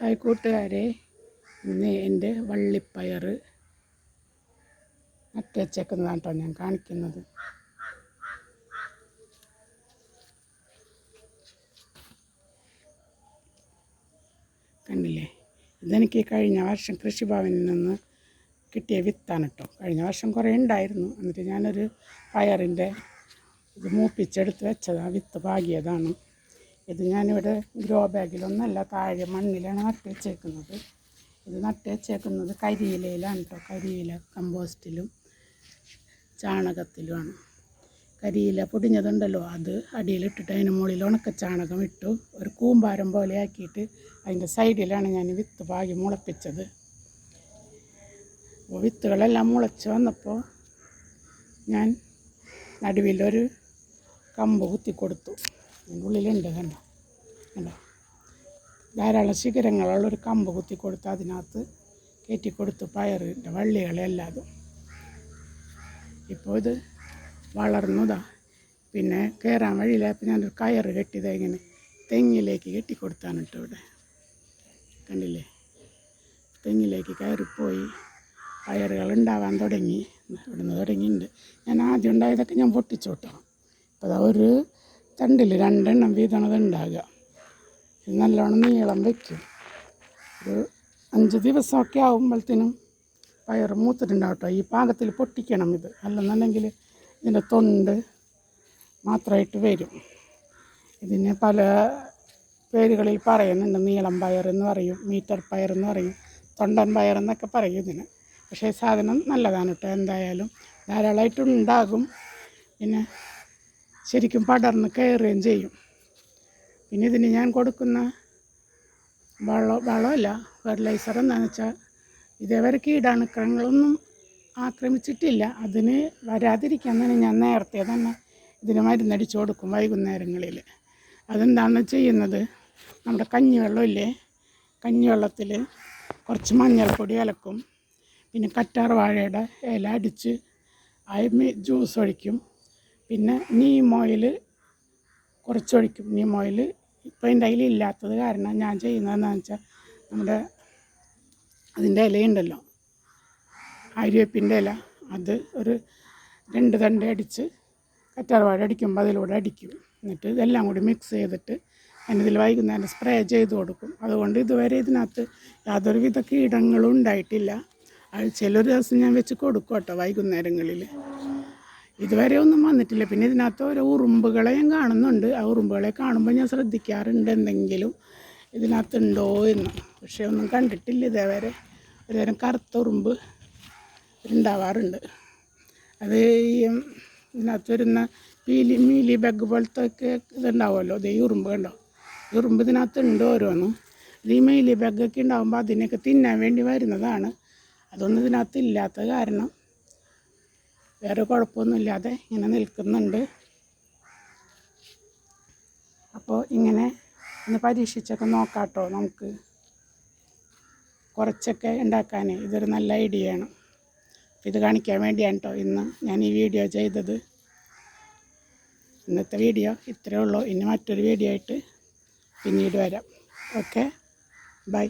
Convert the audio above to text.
Hi കൂട്ടുകാരെ ഇന്ന് എന്റെ വള്ളിപ്പയർ നട്ട് വെച്ചേക്കുന്നതാണ് കേട്ടോ ഞാൻ കാണിക്കുന്നത്. കണ്ടില്ലേ? ഇതെനിക്ക് കഴിഞ്ഞ വർഷം കൃഷിഭവനിൽ നിന്ന് കിട്ടിയ വിത്താണ് കേട്ടോ. കഴിഞ്ഞ വർഷം കുറേ ഉണ്ടായിരുന്നു. എന്നിട്ട് ഞാനൊരു പയറിന്റെ ഇത് മൂപ്പിച്ചെടുത്ത് വെച്ചതാണ് വിത്ത് പാകിയതാണ്. ഇത് ഞാനിവിടെ ഗ്രോ ബാഗിലൊന്നല്ല താഴെ മണ്ണിലാണ് നട്ട് വെച്ചേക്കുന്നത്. ഇത് നട്ട് വെച്ചേക്കുന്നത് കരിയിലയിലാണ് കേട്ടോ കരിയില കമ്പോസ്റ്റിലും ചാണകത്തിലുമാണ്. കരിയില പൊടിഞ്ഞതുണ്ടല്ലോ അത് അടിയിലിട്ടിട്ട് അതിന് മുകളിൽ ഉണക്ക ചാണകം ഇട്ടു. ഒരു കൂമ്പാരം പോലെ ആക്കിയിട്ട് അതിന്റെ സൈഡിലാണ് ഞാൻ വിത്ത് പാകി മുളപ്പിച്ചത്. അപ്പോൾ വിത്തുകളെല്ലാം മുളച്ച് വന്നപ്പോൾ ഞാൻ നടുവിലൊരു കമ്പ് കുത്തി കൊടുത്തു അതിന്റെ ഉള്ളിലുണ്ട് കണ്ടോ? കണ്ടോ? ധാരാളം ശിഖരങ്ങളുള്ളൊരു കമ്പ് കുത്തി കൊടുത്ത് അതിനകത്ത് കയറ്റി കൊടുത്തു പയറിന്റെ വള്ളികളെല്ലാതും. ഇപ്പോൾ ഇത് വളർന്നതാ. പിന്നെ കയറാൻ വഴിയിലായപ്പോൾ ഞാനൊരു കയറ് കെട്ടിയത് ഇങ്ങനെ തെങ്ങിലേക്ക് കെട്ടിക്കൊടുത്താണ് കേട്ടോ ഇവിടെ. കണ്ടില്ലേ? തെങ്ങിലേക്ക് കയറിപ്പോയി. പയറുകൾ ഉണ്ടാവാൻ തുടങ്ങി. ഇവിടുന്ന് തുടങ്ങിയിട്ടുണ്ട്. ഞാൻ ആദ്യം ഉണ്ടായതൊക്കെ ഞാൻ പൊട്ടിച്ചോട്ടോ അപ്പോൾ അതാ ഒരു തണ്ടിൽ രണ്ടെണ്ണം വീതണത് ഉണ്ടാകുക ഇത് നല്ലോണം നീളം വയ്ക്കും ഒരു അഞ്ച് ദിവസമൊക്കെ ആകുമ്പോഴത്തേനും പയർ മൂത്തിട്ടുണ്ടാവട്ടോ. ഈ പാകത്തിൽ പൊട്ടിക്കണം ഇത്. അല്ലെന്നുണ്ടെങ്കിൽ ഇതിന്റെ തൊണ്ട് മാത്രമായിട്ട് വരും. ഇതിന് പല പേരുകളിൽ പറയുന്നുണ്ട്. നീളം പയർ എന്ന് പറയും മീറ്റർ പയർ എന്ന് പറയും തൊണ്ടൻ പയർ എന്നൊക്കെ പറയും ഇതിന്. പക്ഷേ സാധനം നല്ലതാണ് കേട്ടോ. എന്തായാലും ധാരാളമായിട്ടുണ്ടാകും പിന്നെ ശരിക്കും പടർന്ന് കയറുകയും ചെയ്യും. പിന്നെ ഇതിന് ഞാൻ കൊടുക്കുന്ന വളം വളമല്ല ഫെർട്ടിലൈസർ എന്താണെന്ന് വെച്ചാൽ ഇതേവരെ കീടാണുക്കളങ്ങളൊന്നും ആക്രമിച്ചിട്ടില്ല. അതിന് വരാതിരിക്കാൻ തന്നെ ഞാൻ നേരത്തെ തന്നെ ഇതിന് മരുന്നടിച്ചു കൊടുക്കും വൈകുന്നേരങ്ങളിൽ. അതെന്താണ് ചെയ്യുന്നത്? നമ്മുടെ കഞ്ഞിവെള്ളമില്ലേ? കഞ്ഞിവെള്ളത്തിൽ കുറച്ച് മഞ്ഞൾപ്പൊടി കലക്കും പിന്നെ കറ്റാർ വാഴയുടെ ഇല അടിച്ച് അതിന് ജ്യൂസ് ഒഴിക്കും. പിന്നെ നീം ഓയിൽ കുറച്ചൊഴിക്കും. നീം ഓയിൽ ഇപ്പോൾ എന്റെ കയ്യിൽ ഇല്ലാത്തത് കാരണം ഞാൻ ചെയ്യുന്നതെന്ന് വെച്ചാൽ നമ്മുടെ അതിന്റെ ഇലയുണ്ടല്ലോ ആര്യവേപ്പിന്റെ ഇല അത് ഒരു രണ്ട് തണ്ട് അടിച്ച് കറ്റാർവാഴ അടിക്കുമ്പോൾ അതിലൂടെ അടിക്കും. എന്നിട്ട് ഇതെല്ലാം കൂടി മിക്സ് ചെയ്തിട്ട് അതിനിതിൽ വൈകുന്നേരം സ്പ്രേ ചെയ്ത് കൊടുക്കും. അതുകൊണ്ട് ഇതുവരെ ഇതിനകത്ത് യാതൊരുവിധ കീടങ്ങളും ഉണ്ടായിട്ടില്ല. ആഴ്ചയിൽ ഒരു ദിവസം ഞാൻ വെച്ച് കൊടുക്കും കേട്ടോ വൈകുന്നേരങ്ങളിൽ ഇതുവരെ ഒന്നും വന്നിട്ടില്ല. പിന്നെ ഇതിനകത്ത് ഓരോ ഉറുമ്പുകളെ ഞാൻ കാണുന്നുണ്ട്. ആ ഉറുമ്പുകളെ കാണുമ്പോൾ ഞാൻ ശ്രദ്ധിക്കാറുണ്ട് എന്തെങ്കിലും ഇതിനകത്തുണ്ടോ എന്ന്. പക്ഷേ ഒന്നും കണ്ടിട്ടില്ല ഇതേവരെ. ഒരുതരം കറുത്ത ഉറുമ്പ് ഉണ്ടാവാറുണ്ട്. അത് ഈ ഇതിനകത്ത് വരുന്ന പീലി മീലി ബഗ് പോലത്തെ ഒക്കെ ഇതുണ്ടാവുമല്ലോ അതേ ഉറുമ്പ് കണ്ടോ? ഉറുമ്പ് ഇതിനകത്ത് ഉണ്ട് ഓരോന്നും. ഈ മീലി ബഗ്ഗൊക്കെ ഉണ്ടാകുമ്പോൾ അതിനൊക്കെ തിന്നാൻ വേണ്ടി വരുന്നതാണ്. അതൊന്നും ഇതിനകത്ത് ഇല്ലാത്ത കാരണം. വേറെ കുഴപ്പമൊന്നുമില്ലാതെ ഇങ്ങനെ നിൽക്കുന്നുണ്ട്. അപ്പോൾ ഇങ്ങനെ ഒന്ന് പരീക്ഷിച്ചൊക്കെ നോക്കാട്ടോ നമുക്ക്. കുറച്ചൊക്കെ ഉണ്ടാക്കാൻ ഇതൊരു നല്ല ഐഡിയ ആണ് ഇത് കാണിക്കാൻ വേണ്ടിയാണ് കേട്ടോ ഇന്ന് ഞാൻ ഈ വീഡിയോ ചെയ്തത്. ഇന്നത്തെ വീഡിയോ ഇത്രയേ ഉള്ളൂ. ഇനി മറ്റൊരു വീഡിയോ ആയിട്ട് പിന്നീട് വരാം. ഓക്കെ? ബൈ.